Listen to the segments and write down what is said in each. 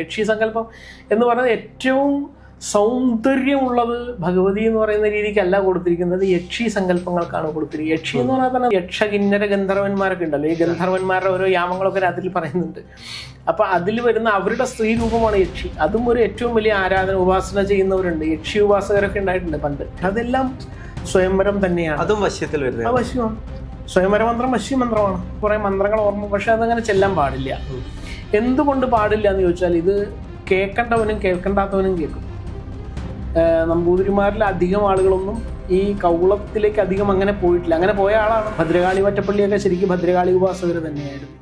യക്ഷി സങ്കല്പം എന്ന് പറയുന്നത് ഏറ്റവും സൗന്ദര്യമുള്ളത് ഭഗവതി എന്ന് പറയുന്ന രീതിക്കല്ല കൊടുത്തിരിക്കുന്നത് യക്ഷി സങ്കല്പങ്ങൾക്കാണ് കൊടുത്തിരിക്കുന്നത് യക്ഷി എന്ന് പറഞ്ഞാൽ തന്നെ യക്ഷകിന്നര ഗന്ധർവന്മാരൊക്കെ ഉണ്ടല്ലോ. ഈ ഗന്ധർവന്മാരുടെ ഓരോ യാമങ്ങളൊക്കെ അതിൽ പറയുന്നുണ്ട്. അപ്പൊ അതിൽ വരുന്ന അവരുടെ സ്ത്രീ രൂപമാണ് യക്ഷി. അതും ഒരു ഏറ്റവും വലിയ ആരാധന ഉപാസന ചെയ്യുന്നവരുണ്ട്. യക്ഷി ഉപാസകരൊക്കെ ഉണ്ടായിട്ടുണ്ട് പണ്ട്. അതെല്ലാം സ്വയംവരം തന്നെയാണ്. അതും വശ്യത്തിൽ വരുന്നത് ആ വശ്യമാണ്. സ്വയംവര മന്ത്രം വശ്യ മന്ത്രമാണ് കുറെ മന്ത്രങ്ങൾ ഓർമ്മ പക്ഷെ അതങ്ങനെ ചെല്ലാൻ പാടില്ല. എന്തുകൊണ്ട് പാടില്ല എന്ന് ചോദിച്ചാൽ ഇത് കേൾക്കേണ്ടവനും കേൾക്കണ്ടാത്തവനും കേൾക്കും. നമ്പൂതിരിമാരിൽ അധികം ആളുകളൊന്നും ഈ കൗളത്തിലേക്ക് അധികം അങ്ങനെ പോയിട്ടില്ല. അങ്ങനെ പോയ ആളാണ് ഭദ്രകാളി വറ്റപ്പള്ളിയൊക്കെ ശരിക്കും ഭദ്രകാളി ഉപാസകർ തന്നെയായിരുന്നു.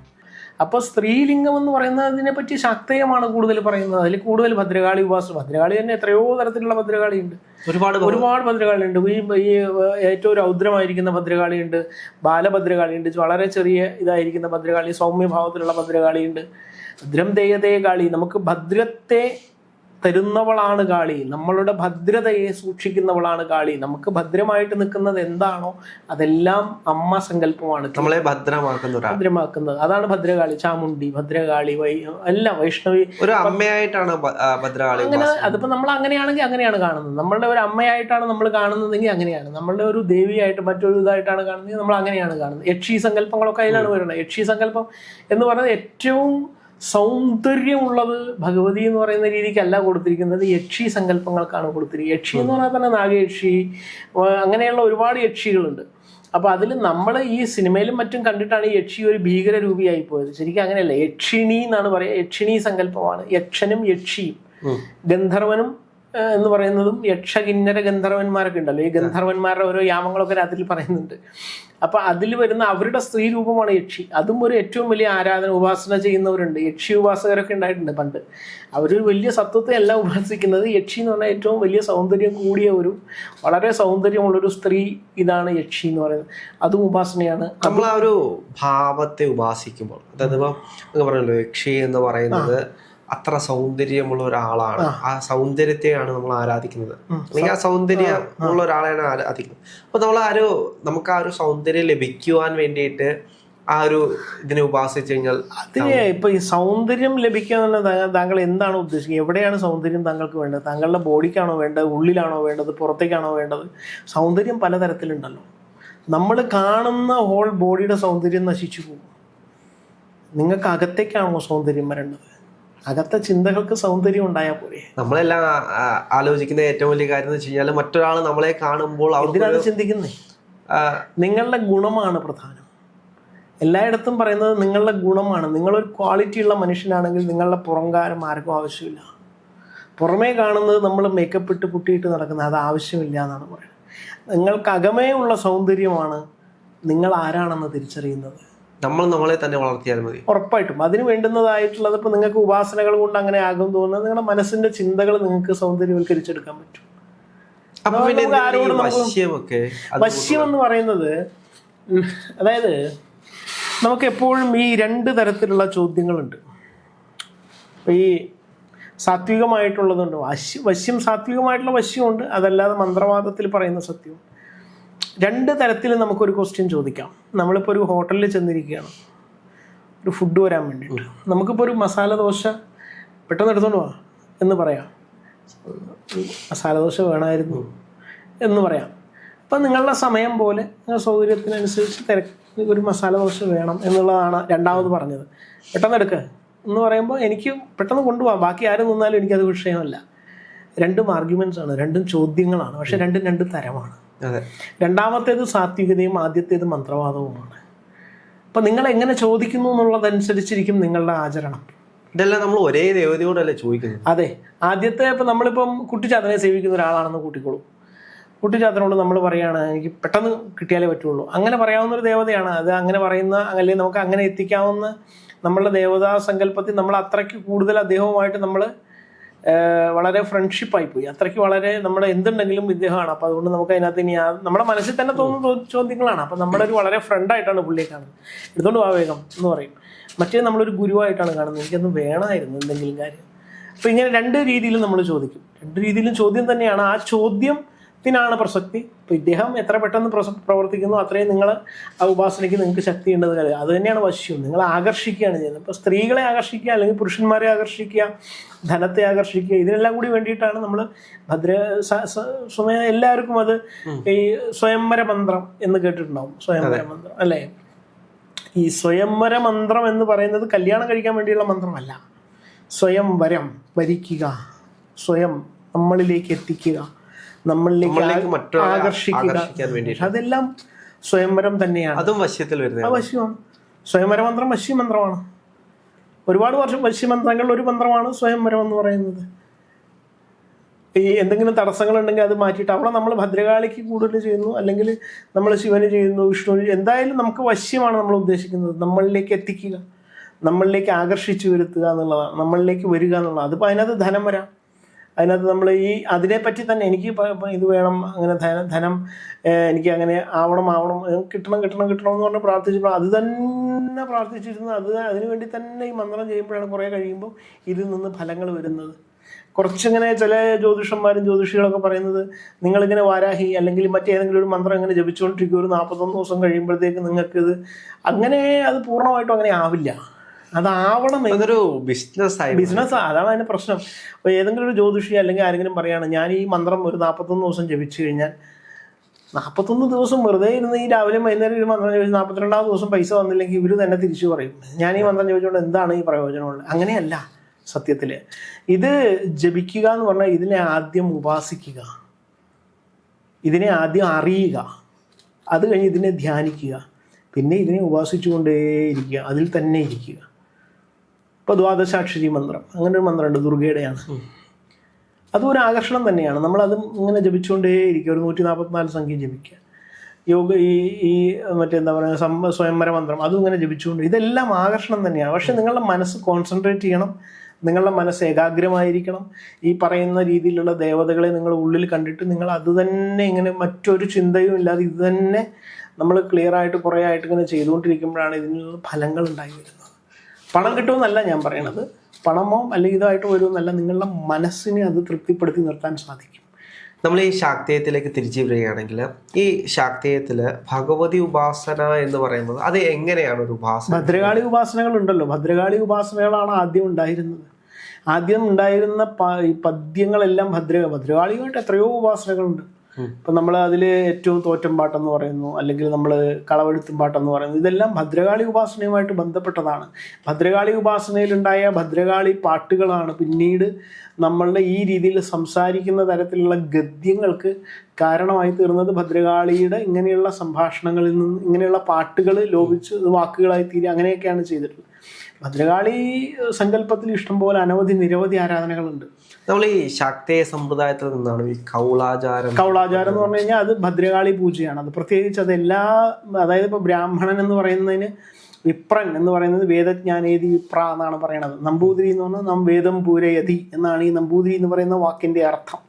അപ്പോൾ സ്ത്രീലിംഗം എന്ന് പറയുന്നതിനെ പറ്റി ശാക്തേയമാണ് കൂടുതൽ പറയുന്നത്. അതിൽ കൂടുതൽ ഭദ്രകാളി ഉപാസന ഭദ്രകാളി തന്നെ എത്രയോ തരത്തിലുള്ള ഭദ്രകാളിയുണ്ട്. ഒരുപാട് ഒരുപാട് ഭദ്രകാളിയുണ്ട്. ഈ ഈ ഏറ്റവും രൗദ്രമായിരിക്കുന്ന ഭദ്രകാളിയുണ്ട് ബാലഭദ്രകാളിയുണ്ട് വളരെ ചെറിയ ഇതായിരിക്കുന്ന ഭദ്രകാളി സൗമ്യഭാവത്തിലുള്ള ഭദ്രകാളിയുണ്ട്. ഭദ്രം ദേയതേ കാളി നമുക്ക് ഭദ്രത്തെ തരുന്നവളാണ് കാളി നമ്മളുടെ ഭദ്രതയെ സൂക്ഷിക്കുന്നവളാണ് കാളി നമുക്ക് ഭദ്രമായിട്ട് നിൽക്കുന്നത് എന്താണോ അതെല്ലാം അമ്മ സങ്കല്പമാണ്. നമ്മളെ ഭദ്രമാക്കുന്നത് ഭദ്രമാക്കുന്നത്. അതാണ് ഭദ്രകാളി. ചാമുണ്ടി ഭദ്രകാളി വൈ എല്ലാം വൈഷ്ണവി. ഒരു അമ്മയായിട്ടാണ് ഭദ്രകാളി അങ്ങനെ അതിപ്പോ നമ്മൾ അങ്ങനെയാണെങ്കിൽ അങ്ങനെയാണ് കാണുന്നത്. നമ്മളുടെ ഒരു അമ്മയായിട്ടാണ് നമ്മൾ കാണുന്നതെങ്കിൽ അങ്ങനെയാണ്. നമ്മളുടെ ഒരു ദേവിയായിട്ട് മറ്റൊരു ഇതായിട്ടാണ് കാണുന്നത് നമ്മൾ അങ്ങനെയാണ് കാണുന്നത്. യക്ഷി സങ്കല്പങ്ങളൊക്കെ അതിലാണ് വരുന്നത്. യക്ഷി സങ്കല്പം എന്ന് പറയുന്നത് ഏറ്റവും സൗന്ദര്യമുള്ളത് ഭഗവതി എന്ന് പറയുന്ന രീതിക്കല്ല കൊടുത്തിരിക്കുന്നത്. യക്ഷി സങ്കല്പങ്ങൾക്കാണ് കൊടുത്തിരിക്കുന്നത്. യക്ഷി എന്ന് പറഞ്ഞാൽ തന്നെ നാഗയക്ഷി അങ്ങനെയുള്ള ഒരുപാട് യക്ഷികളുണ്ട്. അപ്പൊ അതിൽ നമ്മൾ ഈ സിനിമയിലും മറ്റും കണ്ടിട്ടാണ് ഈ യക്ഷി ഒരു ഭീകര രൂപിയായി പോയത്. ശരിക്കും അങ്ങനെയല്ല. യക്ഷിണി എന്നാണ് പറയുക യക്ഷിണി സങ്കല്പമാണ്. യക്ഷനും യക്ഷിയും. ഗന്ധർവനും എന്ന് പറയുന്നതും യക്ഷകിന്നര ഗന്ധർവന്മാരൊക്കെ ഉണ്ടല്ലോ. ഈ ഗന്ധർവന്മാരുടെ ഓരോ യാമങ്ങളൊക്കെ അതിൽ പറയുന്നുണ്ട്. അപ്പൊ അതിൽ വരുന്ന അവരുടെ സ്ത്രീ രൂപമാണ് യക്ഷി. അതും ഒരു ഏറ്റവും വലിയ ആരാധന ഉപാസന ചെയ്യുന്നവരുണ്ട്. യക്ഷി ഉപാസകരൊക്കെ ഉണ്ടായിട്ടുണ്ട് പണ്ട്. അവരൊരു വലിയ സത്വത്തെ അല്ല ഉപാസിക്കുന്നത്. യക്ഷി എന്ന് പറഞ്ഞാൽ ഏറ്റവും വലിയ സൗന്ദര്യം കൂടിയ ഒരു വളരെ സൗന്ദര്യമുള്ളൊരു സ്ത്രീ ഇതാണ് യക്ഷി എന്ന് പറയുന്നത്. അതും ഉപാസനയാണ്. നമ്മൾ ആ ഒരു ഭാവത്തെ ഉപാസിക്കുമ്പോൾ അതായത് ഇപ്പം പറഞ്ഞല്ലോ യക്ഷി എന്ന് പറയുന്നത് അത്ര സൗന്ദര്യമുള്ള ഒരാളാണ്. ആ. സൗന്ദര്യത്തെയാണ് നമ്മൾ ആരാധിക്കുന്നത്. അല്ലെങ്കിൽ ആ സൗന്ദര്യം ഉള്ള ഒരാളെയാണ് ആരാധിക്കുന്നത്. അപ്പൊ നമ്മൾ ആ ഒരു നമുക്ക് ആ ഒരു സൗന്ദര്യം ലഭിക്കുവാൻ വേണ്ടിയിട്ട് ആ ഒരു ഇതിനെ ഉപാസിച്ചു കഴിഞ്ഞാൽ അതിന് ഇപ്പൊ ഈ സൗന്ദര്യം ലഭിക്കുക താങ്കൾ എന്താണ് ഉദ്ദേശിക്കുന്നത്? എവിടെയാണ് സൗന്ദര്യം താങ്കൾക്ക് വേണ്ടത്? താങ്കളുടെ ബോഡിക്കാണോ വേണ്ടത്? ഉള്ളിലാണോ വേണ്ടത്? പുറത്തേക്കാണോ വേണ്ടത്? സൗന്ദര്യം പലതരത്തിലുണ്ടല്ലോ. നമ്മൾ കാണുന്ന ഹോൾ ബോഡിയുടെ സൗന്ദര്യം നശിച്ചു പോകും. നിങ്ങൾക്ക് അകത്തേക്കാണോ സൗന്ദര്യം വരേണ്ടത്? അകത്തെ ചിന്തകൾക്ക് സൗന്ദര്യം ഉണ്ടായാൽ പോലെ നമ്മളെല്ലാം ആലോചിക്കുന്ന ഏറ്റവും വലിയ കാര്യം എന്ന് വെച്ച് കഴിഞ്ഞാൽ മറ്റൊരാൾ നമ്മളെ കാണുമ്പോൾ എന്തിനാണ് ചിന്തിക്കുന്നത് നിങ്ങളുടെ ഗുണമാണ് പ്രധാനം. എല്ലായിടത്തും പറയുന്നത് നിങ്ങളുടെ ഗുണമാണ്. നിങ്ങളൊരു ക്വാളിറ്റി ഉള്ള മനുഷ്യനാണെങ്കിൽ നിങ്ങളുടെ പുറംകാരം ആർക്കും ആവശ്യമില്ല. പുറമേ കാണുന്നത് നമ്മൾ മേക്കപ്പ് ഇട്ട് പുട്ടിയിട്ട് നടക്കുന്നത് അത് ആവശ്യമില്ല എന്നാണ് പറയുന്നത്. നിങ്ങൾക്ക് അകമേ ഉള്ള സൗന്ദര്യമാണ് നിങ്ങൾ ആരാണെന്ന് തിരിച്ചറിയുന്നത്. നമ്മൾ നമ്മളെ തന്നെ വളർത്തിയാൽ മതി. ഉറപ്പായിട്ടും. അതിന് വേണ്ടുന്നതായിട്ടുള്ളത് ഇപ്പൊ നിങ്ങൾക്ക് ഉപാസനകൾ കൊണ്ട് അങ്ങനെ ആകും തോന്നുന്നത് നിങ്ങളുടെ മനസ്സിന്റെ ചിന്തകൾ നിങ്ങൾക്ക് സൗന്ദര്യവൽക്കരിച്ചെടുക്കാൻ പറ്റും. വശ്യം എന്ന് പറയുന്നത് അതായത് നമുക്ക് എപ്പോഴും ഈ രണ്ട് തരത്തിലുള്ള ചോദ്യങ്ങളുണ്ട്. ഈ സാത്വികമായിട്ടുള്ളതുണ്ട്. വശ്യ വശ്യം സാത്വികമായിട്ടുള്ള വശ്യമുണ്ട്. അതല്ലാതെ മന്ത്രവാദത്തിൽ പറയുന്ന സത്യവും. രണ്ട് തരത്തിൽ നമുക്കൊരു ക്വസ്റ്റ്യൻ ചോദിക്കാം. നമ്മളിപ്പോൾ ഒരു ഹോട്ടലിൽ ചെന്നിരിക്കുകയാണ്. ഒരു ഫുഡ് വരാൻ വേണ്ടിയിട്ട്. നമുക്കിപ്പോൾ ഒരു മസാല ദോശ പെട്ടെന്ന് എടുത്തോണ്ട് വാ എന്ന് പറയാം. മസാല ദോശ വേണമായിരുന്നു എന്ന് പറയാം. അപ്പം നിങ്ങളുടെ സമയം പോലെ സൗകര്യത്തിനനുസരിച്ച് തിരക്ക് ഒരു മസാല ദോശ വേണം എന്നുള്ളതാണ് രണ്ടാമത് പറഞ്ഞത്. പെട്ടെന്ന് എടുക്കുക എന്ന് പറയുമ്പോൾ എനിക്ക് പെട്ടെന്ന് കൊണ്ടുപോകാം ബാക്കി ആരും നിന്നാലും എനിക്കത് വിഷയമല്ല. രണ്ടും ആർഗ്യുമെന്റ്സ് ആണ് രണ്ടും ചോദ്യങ്ങളാണ്. പക്ഷെ രണ്ടും രണ്ട് തരമാണ്. രണ്ടാമത്തേത് സാത്വികതയും ആദ്യത്തേത് മന്ത്രവാദവുമാണ്. അപ്പം നിങ്ങൾ എങ്ങനെ ചോദിക്കുന്നു എന്നുള്ളതനുസരിച്ചിരിക്കും നിങ്ങളുടെ ആചരണം. ഇതെല്ലാം നമ്മൾ ഒരേ ദേവതയോടല്ലേ ചോദിക്കുന്നത്? അതെ. ആദ്യത്തെ ഇപ്പം നമ്മളിപ്പം കുട്ടിച്ചാത്തനെ സേവിക്കുന്ന ഒരാളാണെന്ന് കൂട്ടിക്കോളൂ. കുട്ടിച്ചാത്തനോട് നമ്മൾ പറയാണ് എനിക്ക് പെട്ടെന്ന് കിട്ടിയാലേ പറ്റുള്ളൂ. അങ്ങനെ പറയാവുന്ന ഒരു ദേവതയാണ്. അത് അങ്ങനെ പറയുന്ന അല്ലെങ്കിൽ നമുക്ക് അങ്ങനെ എത്തിക്കാവുന്ന നമ്മളുടെ ദേവതാ സങ്കല്പത്തിൽ നമ്മൾ അത്രയ്ക്ക് കൂടുതൽ അദ്ദേഹവുമായിട്ട് നമ്മൾ വളരെ ഫ്രണ്ട്ഷിപ്പായി പോയി. അത്രയ്ക്ക് വളരെ നമ്മുടെ എന്തുണ്ടെങ്കിലും ഇദ്ദേഹമാണ്. അപ്പോൾ അതുകൊണ്ട് നമുക്ക് അതിനകത്ത് ഇനി നമ്മുടെ മനസ്സിൽ തന്നെ തോന്നുന്ന ചോദ്യങ്ങളാണ്. അപ്പോൾ നമ്മുടെ ഒരു വളരെ ഫ്രണ്ടായിട്ടാണ് പുള്ളിയെ കാണുന്നത്. എടുത്തോണ്ട് വാ വേഗം എന്ന് പറയും. മറ്റേ നമ്മളൊരു ഗുരുവായിട്ടാണ് കാണുന്നത്. എനിക്കത് വേണമായിരുന്നു എന്തെങ്കിലും കാര്യം. അപ്പോൾ ഇങ്ങനെ രണ്ട് രീതിയിലും നമ്മൾ ചോദിക്കും. രണ്ട് രീതിയിലും ചോദ്യം തന്നെയാണ്. ആ ചോദ്യം ത്തിനാണ് പ്രസക്തി. ഇപ്പൊ ഇദ്ദേഹം എത്ര പെട്ടെന്ന് പ്രസ പ്രവർത്തിക്കുന്നു അത്രയും നിങ്ങൾ ആ ഉപാസനയ്ക്ക് നിങ്ങൾക്ക് ശക്തി ഉണ്ടെന്ന് കരുതുക. അത് തന്നെയാണ് വശ്യം. നിങ്ങൾ ആകർഷിക്കുകയാണ് ചെയ്യുന്നത്. ഇപ്പൊ സ്ത്രീകളെ ആകർഷിക്കുക അല്ലെങ്കിൽ പുരുഷന്മാരെ ആകർഷിക്കുക ധനത്തെ ആകർഷിക്കുക ഇതിനെല്ലാം കൂടി വേണ്ടിയിട്ടാണ് നമ്മൾ ഭദ്ര സ- സ- എല്ലാവർക്കും അത് ഈ സ്വയംവര മന്ത്രം എന്ന് കേട്ടിട്ടുണ്ടാവും. സ്വയംവര മന്ത്രം അല്ലേ? ഈ സ്വയംവര മന്ത്രം എന്ന് പറയുന്നത് കല്യാണം കഴിക്കാൻ വേണ്ടിയുള്ള മന്ത്രമല്ല. സ്വയം വരം വരിക്കുക. സ്വയം നമ്മളിലേക്ക് എത്തിക്കുക. നമ്മളിലേക്ക് ആകർഷിക്കുക. അതെല്ലാം സ്വയംവരം തന്നെയാണ്. അതും വശ്യത്തിൽ വരുന്നത് ആ വശ്യമാണ്. സ്വയംവര മന്ത്രം വശ്യമന്ത്രമാണ് ഒരുപാട് വർഷം വശ്യമന്ത്രങ്ങളിൽ ഒരു മന്ത്രമാണ് സ്വയംവരം എന്ന് പറയുന്നത്. ഈ എന്തെങ്കിലും തടസ്സങ്ങളുണ്ടെങ്കിൽ അത് മാറ്റിയിട്ട് അവിടെ നമ്മൾ ഭദ്രകാളിക്ക് കൂടുതൽ ചെയ്യുന്നു അല്ലെങ്കിൽ നമ്മൾ ശിവന് ചെയ്യുന്നു വിഷ്ണുവിന് എന്തായാലും നമുക്ക് വശ്യമാണ് നമ്മൾ ഉദ്ദേശിക്കുന്നത്. നമ്മളിലേക്ക് എത്തിക്കുക. നമ്മളിലേക്ക് ആകർഷിച്ചു വരുത്തുക എന്നുള്ളതാണ്. നമ്മളിലേക്ക് വരിക എന്നുള്ളതാണ്. അതിപ്പോൾ അതിനകത്ത് ധനം വരാം. അതിനകത്ത് നമ്മൾ ഈ അതിനെപ്പറ്റി തന്നെ എനിക്ക് ഇത് വേണം അങ്ങനെ ധനം ധനം എനിക്ക് അങ്ങനെ ആവണം ആവണം കിട്ടണം കിട്ടണം കിട്ടണം എന്ന് പറഞ്ഞ് പ്രാർത്ഥിച്ചപ്പോൾ അത് തന്നെ പ്രാർത്ഥിച്ചിരുന്നു അത് അതിനു വേണ്ടി തന്നെ ഈ മന്ത്രം ചെയ്യുമ്പോഴാണ് കുറേ കഴിയുമ്പോൾ ഇതിൽ നിന്ന് ഫലങ്ങൾ വരുന്നത്. കുറച്ചിങ്ങനെ ചില ജ്യോതിഷന്മാരും ജ്യോതിഷികളൊക്കെ പറയുന്നത് നിങ്ങളിങ്ങനെ വാരാഹി അല്ലെങ്കിൽ മറ്റേതെങ്കിലും ഒരു മന്ത്രം ഇങ്ങനെ ജപിച്ചുകൊണ്ടിരിക്കും ഒരു നാൽപ്പത്തൊന്ന് ദിവസം കഴിയുമ്പോഴത്തേക്ക് നിങ്ങൾക്കിത് അങ്ങനെ അത് പൂർണമായിട്ടും അങ്ങനെ ആവില്ല. അതാവണം അതൊരു ബിസിനസ് ബിസിനസ് അതാണ് അതിന്റെ പ്രശ്നം. ഏതെങ്കിലും ഒരു ജ്യോതിഷി അല്ലെങ്കിൽ ആരെങ്കിലും പറയാണ് ഞാൻ ഈ മന്ത്രം ഒരു നാൽപ്പത്തൊന്ന് ദിവസം ജപിച്ചു കഴിഞ്ഞാൽ നാൽപ്പത്തൊന്ന് ദിവസം വെറുതെ ഇരുന്ന് ഈ രാവിലെ വൈകുന്നേരം ഒരു മന്ത്രം ചോദിച്ചു നാൽപ്പത്തിരണ്ടാം ദിവസം പൈസ വന്നില്ലെങ്കിൽ ഇവർ തന്നെ തിരിച്ചു പറയും. ഞാൻ ഈ മന്ത്രം ചോദിച്ചുകൊണ്ട് എന്താണ് ഈ പ്രയോജനമുള്ളത്? അങ്ങനെയല്ല സത്യത്തിൽ ഇത് ജപിക്കുക എന്ന് പറഞ്ഞാൽ ഇതിനെ ആദ്യം ഉപാസിക്കുക. ഇതിനെ ആദ്യം അറിയുക. അത് കഴിഞ്ഞ് ഇതിനെ ധ്യാനിക്കുക. പിന്നെ ഇതിനെ ഉപാസിച്ചുകൊണ്ടേയിരിക്കുക. അതിൽ തന്നെ ഇരിക്കുക. ഇപ്പോൾ ദ്വാദശാക്ഷരി മന്ത്രം. അങ്ങനെ ഒരു മന്ത്രമുണ്ട് ദുർഗയുടെയാണ്. അതും ഒരു ആകർഷണം തന്നെയാണ്. നമ്മളത് ഇങ്ങനെ ജപിച്ചുകൊണ്ടേയിരിക്കുക ഒരു നൂറ്റി നാൽപ്പത്തിനാല് സംഖ്യ ജപിക്കുക. യോഗ ഈ ഈ മറ്റെന്താ പറയുക സം സ്വയംവര മന്ത്രം അതും ഇങ്ങനെ ജപിച്ചുകൊണ്ട് ഇതെല്ലാം ആകർഷണം തന്നെയാണ്. പക്ഷെ നിങ്ങളുടെ മനസ്സ് കോൺസെൻട്രേറ്റ് ചെയ്യണം. നിങ്ങളുടെ മനസ്സ് ഏകാഗ്രമായിരിക്കണം. ഈ പറയുന്ന രീതിയിലുള്ള ദേവതകളെ നിങ്ങൾ ഉള്ളിൽ കണ്ടിട്ട് നിങ്ങൾ അത് തന്നെ ഇങ്ങനെ മറ്റൊരു ചിന്തയും ഇല്ലാതെ ഇത് തന്നെ നമ്മൾ ക്ലിയർ ആയിട്ട് കുറേ ആയിട്ട് ഇങ്ങനെ ചെയ്തുകൊണ്ടിരിക്കുമ്പോഴാണ് ഇതിൽ നിന്ന് ഫലങ്ങൾ ഉണ്ടായി വരുന്നത്. പണം കിട്ടുമെന്നല്ല ഞാൻ പറയണത്. പണമോ അല്ലെങ്കിൽ ഇതായിട്ട് വരുമെന്നല്ല നിങ്ങളുടെ മനസ്സിനെ അത് തൃപ്തിപ്പെടുത്തി നിർത്താൻ സാധിക്കും. നമ്മൾ ഈ ശാക്തേയത്തിലേക്ക് തിരിച്ചു വരികയാണെങ്കിൽ ഈ ശാക്തേയത്തിൽ ഭഗവതി ഉപാസന എന്ന് പറയുന്നത് അത് എങ്ങനെയാണ് ഒരു ഉപാസന? ഭദ്രകാളി ഉപാസനകൾ ഉണ്ടല്ലോ. ഭദ്രകാളി ഉപാസനകളാണ് ആദ്യം ഉണ്ടായിരുന്നത്. ആദ്യം ഉണ്ടായിരുന്ന പദ്യങ്ങളെല്ലാം ഭദ്ര ഭദ്രകാളിയുമായിട്ട് എത്രയോ ഉപാസനകളുണ്ട്. ഇപ്പം നമ്മൾ അതിൽ ഏറ്റവും തോറ്റം പാട്ടെന്ന് പറയുന്നു അല്ലെങ്കിൽ നമ്മൾ കളവെഴുത്തും പാട്ടെന്ന് പറയുന്നു ഇതെല്ലാം ഭദ്രകാളി ഉപാസനയുമായിട്ട് ബന്ധപ്പെട്ടതാണ്. ഭദ്രകാളി ഉപാസനയിലുണ്ടായ ഭദ്രകാളി പാട്ടുകളാണ് പിന്നീട് നമ്മളുടെ ഈ രീതിയിൽ സംസാരിക്കുന്ന തരത്തിലുള്ള ഗദ്യങ്ങൾക്ക് കാരണമായി തീർന്നത് ഭദ്രകാളിയുടെ ഇങ്ങനെയുള്ള സംഭാഷണങ്ങളിൽ നിന്ന് ഇങ്ങനെയുള്ള പാട്ടുകൾ ലോപിച്ച് വാക്കുകളായി തീരുക അങ്ങനെയൊക്കെയാണ് ചെയ്തിട്ടുള്ളത്. ഭദ്രകാളി സങ്കല്പത്തിൽ ഇഷ്ടംപോലെ അനവധി നിരവധി ആരാധനകളുണ്ട്. നമ്മൾ ഈ ശാക്തേയ സമ്പ്രദായത്തിൽ നിന്നാണ് ഈ കൗളാചാരം കൗളാചാരം എന്ന് പറഞ്ഞു കഴിഞ്ഞാൽ അത് ഭദ്രകാളി പൂജയാണ്. അത് പ്രത്യേകിച്ച് അത് എല്ലാ അതായത് ഇപ്പോൾ ബ്രാഹ്മണൻ എന്ന് പറയുന്നതിന് വിപ്രൻ എന്ന് പറയുന്നത് വേദജ്ഞാനേതി വിപ്ര എന്നാണ് പറയണത്. നമ്പൂതിരി എന്ന് പറഞ്ഞാൽ നം വേദം പൂരയതി എന്നാണ് ഈ നമ്പൂതിരി എന്ന് പറയുന്ന വാക്കിന്റെ അർത്ഥം.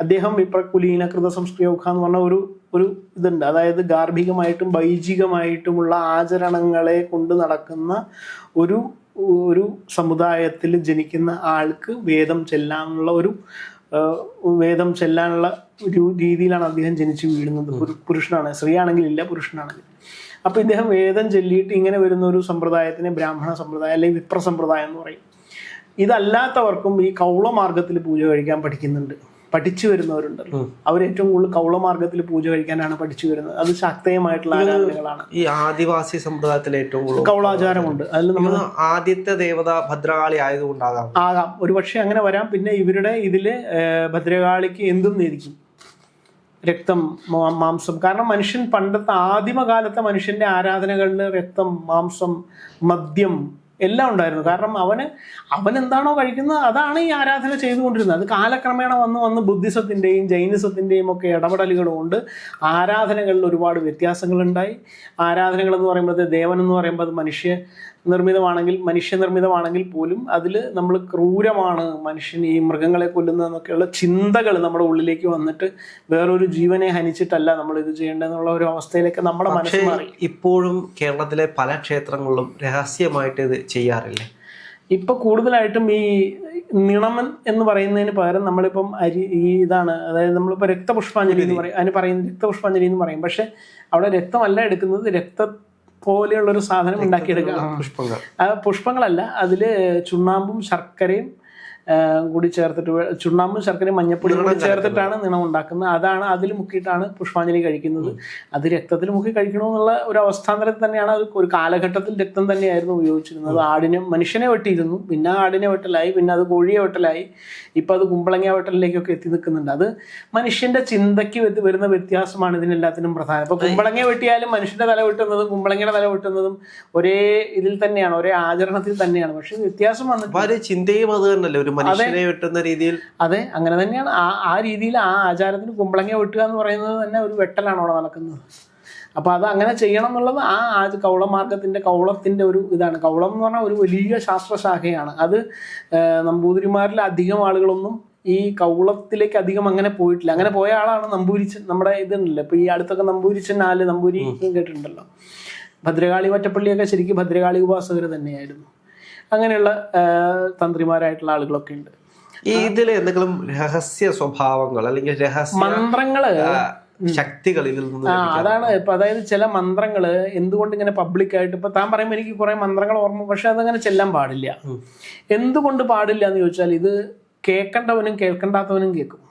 അദ്ദേഹം വിപ്രകുലീന കൃത എന്ന് പറഞ്ഞ ഒരു ഒരു ഇതുണ്ട്. അതായത് ഗാർഭികമായിട്ടും വൈജികമായിട്ടുമുള്ള ആചരണങ്ങളെ കൊണ്ട് നടക്കുന്ന ഒരു ഒരു സമുദായത്തിൽ ജനിക്കുന്ന ആൾക്ക് വേദം ചെല്ലാനുള്ള ഒരു വേദം ചെല്ലാനുള്ള ഒരു രീതിയിലാണ് അദ്ദേഹം ജനിച്ചു വീഴുന്നത്. പുരു- പുരുഷനാണ്. സ്ത്രീയാണെങ്കിൽ ഇല്ല പുരുഷനാണെങ്കിൽ. അപ്പോൾ ഇദ്ദേഹം വേദം ചൊല്ലിയിട്ട് ഇങ്ങനെ വരുന്ന ഒരു സമ്പ്രദായത്തിനെ ബ്രാഹ്മണ സമ്പ്രദായം അല്ലെങ്കിൽ വിപ്ര സമ്പ്രദായം എന്ന് പറയും. ഇതല്ലാത്തവർക്കും ഈ കൗളമാർഗത്തിൽ പൂജ കഴിക്കാൻ പഠിക്കുന്നുണ്ട്. പഠിച്ചു വരുന്നവരുണ്ടല്ലോ. അവർ ഏറ്റവും കൂടുതൽ കൗളമാർഗത്തിൽ പൂജ കഴിക്കാനാണ് പഠിച്ചു വരുന്നത്. അത് ശക്തമായിട്ടുള്ള ആരാധനകളാണ്. ഈ ആദിവാസി സമ്പ്രദായത്തിൽ ഏറ്റവും കൂടുതൽ കൗളാചാരമുണ്ട്. അതിൽ നമ്മൾ ആദ്യത്തെ ദേവത ഭദ്രകാളി ആയതുകൊണ്ടാകാം. ആകാം. ഒരു പക്ഷേ അങ്ങനെ വരാം. പിന്നെ ഇവരുടെ ഇതിൽ ഭദ്രകാളിക്ക് എന്തും നേരിക്കും? രക്തം മാംസം. കാരണം മനുഷ്യൻ പണ്ടത്തെ ആദിമകാലത്തെ മനുഷ്യന്റെ ആരാധനകളിൽ രക്തം മാംസം മദ്യം എല്ലാം ഉണ്ടായിരുന്നു. കാരണം അവന് അവൻ എന്താണോ കഴിക്കുന്നത് അതാണ് ഈ ആരാധന ചെയ്തുകൊണ്ടിരുന്നത്. അത് കാലക്രമേണ വന്ന് വന്ന് ബുദ്ധിസത്തിന്റെയും ജൈനിസത്തിന്റെയും ഒക്കെ ഇടപെടലുകൾ കൊണ്ട് ആരാധനകളിൽ ഒരുപാട് വ്യത്യാസങ്ങളുണ്ടായി. ആരാധനകൾ എന്ന് പറയുമ്പോൾ ദേവൻ എന്ന് പറയുമ്പോൾ മനുഷ്യ നിർമ്മിതമാണെങ്കിൽ മനുഷ്യനിർമ്മിതമാണെങ്കിൽ പോലും അതിൽ നമ്മൾ ക്രൂരമാണ് മനുഷ്യൻ ഈ മൃഗങ്ങളെ കൊല്ലുന്നതെന്നൊക്കെയുള്ള ചിന്തകൾ നമ്മുടെ ഉള്ളിലേക്ക് വന്നിട്ട് വേറൊരു ജീവനെ ഹനിച്ചിട്ടല്ല നമ്മൾ ഇത് ചെയ്യേണ്ടതെന്നുള്ള ഒരു അവസ്ഥയിലേക്ക് നമ്മുടെ മനസ്സ് മാറി. ഇപ്പോഴും കേരളത്തിലെ പല ക്ഷേത്രങ്ങളിലും രഹസ്യമായിട്ട് ഇത് ചെയ്യാറില്ലേ? ഇപ്പൊ കൂടുതലായിട്ടും ഈ നിണമൻ എന്ന് പറയുന്നതിന് പകരം നമ്മളിപ്പം അരി ഈ ഇതാണ് അതായത് നമ്മളിപ്പോൾ രക്തപുഷ്പാഞ്ജലി എന്ന് പറയും അതിന് പറയുന്നത് രക്തപുഷ്പാഞ്ജലി എന്ന് പറയും. പക്ഷെ അവിടെ രക്തമല്ല എടുക്കുന്നത് രക്ത പോലെയുള്ള ഒരു സാധനം ഉണ്ടാക്കിയെടുക്കുക. പുഷ്പങ്ങൾ. പുഷ്പങ്ങളല്ല. അതിൽ ചുണ്ണാമ്പും ശർക്കരയും കൂടി ചേർത്തിട്ട് ചുണ്ണാമ്പ് ശർക്കരയും മഞ്ഞപ്പൊടിയും കൂടി ചേർത്തിട്ടാണ് നിണം ഉണ്ടാക്കുന്നത് അതാണ് അതിൽ മുക്കിയിട്ടാണ് പുഷ്പാഞ്ജലി കഴിക്കുന്നത്. അത് രക്തത്തിൽ മുക്കി കഴിക്കണമെന്നുള്ള ഒരു അവസ്ഥാന്തരത്തിൽ തന്നെയാണ് അത് ഒരു കാലഘട്ടത്തിൽ രക്തം തന്നെയായിരുന്നു ഉപയോഗിച്ചിരുന്നത്. ആടിനെ മനുഷ്യനെ വെട്ടിയിരുന്നു. പിന്നെ ആടിനെ വെട്ടലായി. പിന്നെ അത് കോഴിയെ വെട്ടലായി. ഇപ്പം അത് കുമ്പളങ്ങ വെട്ടലിലേക്കൊക്കെ എത്തി നിൽക്കുന്നുണ്ട്. അത് മനുഷ്യന്റെ ചിന്തയ്ക്ക് വരുന്ന വ്യത്യാസമാണ് ഇതിനെല്ലാത്തിനും പ്രധാനം. ഇപ്പൊ കുമ്പളങ്ങ വെട്ടിയാലും മനുഷ്യന്റെ തല വെട്ടുന്നതും കുമ്പളങ്ങയുടെ തല വെട്ടുന്നതും ഒരേ ഇതിൽ തന്നെയാണ് ഒരേ ആചരണത്തിൽ തന്നെയാണ്. പക്ഷെ വ്യത്യാസം വന്നിട്ട് ചിന്തയും അത് തന്നെയല്ലേ? ഒരു മനുഷ്യനെ വെട്ടുന്ന രീതിയിൽ അതെ അങ്ങനെ തന്നെയാണ്. ആ ആ രീതിയിൽ ആ ആചാരത്തിന് കുമ്പളങ്ങ വെട്ടുക എന്ന് പറയുന്നത് തന്നെ ഒരു വെട്ടലാണ് അവിടെ നടക്കുന്നത്? അപ്പോൾ അത് അങ്ങനെ ചെയ്യണം എന്നുള്ളത് ആ ആ കൗളമാർഗത്തിന്റെ കൗളത്തിന്റെ ഒരു ഇതാണ്. കൗളം എന്ന് പറഞ്ഞാൽ ഒരു വലിയ ശാസ്ത്രശാഖയാണ്. അത് നമ്പൂതിരിമാരിൽ അധികം ആളുകളൊന്നും ഈ കൗളത്തിലേക്ക് അധികം അങ്ങനെ പോയിട്ടില്ല. അങ്ങനെ പോയ ആളാണ് നമ്പൂരിച്ചൻ. നമ്മുടെ ഇതുണ്ടല്ലോ ഇപ്പോൾ ഈ അടുത്തൊക്കെ നമ്പൂരിച്ചൻ നാല് നമ്പൂരി കേട്ടിട്ടുണ്ടല്ലോ. ഭദ്രകാളി വറ്റപ്പള്ളിയൊക്കെ ശരിക്കും ഭദ്രകാളി ഉപാസകർ തന്നെയായിരുന്നു. അങ്ങനെയുള്ള തന്ത്രിമാരായിട്ടുള്ള ആളുകളൊക്കെ ഉണ്ട്. ഈ ഇതിൽ എന്തെങ്കിലും രഹസ്യ സ്വഭാവങ്ങൾ അല്ലെങ്കിൽ രഹസ്യ മന്ത്രങ്ങൾ? ശക്തികൾ ഇതിൽ നിന്ന് ആ അതാണ് ഇപ്പൊ അതായത് ചില മന്ത്രങ്ങൾ എന്തുകൊണ്ട് ഇങ്ങനെ പബ്ലിക്കായിട്ട് ഇപ്പൊ താൻ പറയുമ്പോൾ എനിക്ക് കുറെ മന്ത്രങ്ങൾ ഓർമ്മ പക്ഷെ അതങ്ങനെ ചെല്ലാൻ പാടില്ല. എന്തുകൊണ്ട് പാടില്ല എന്ന് ചോദിച്ചാൽ ഇത് കേൾക്കേണ്ടവനും കേൾക്കണ്ടാത്തവനും കേൾക്കും.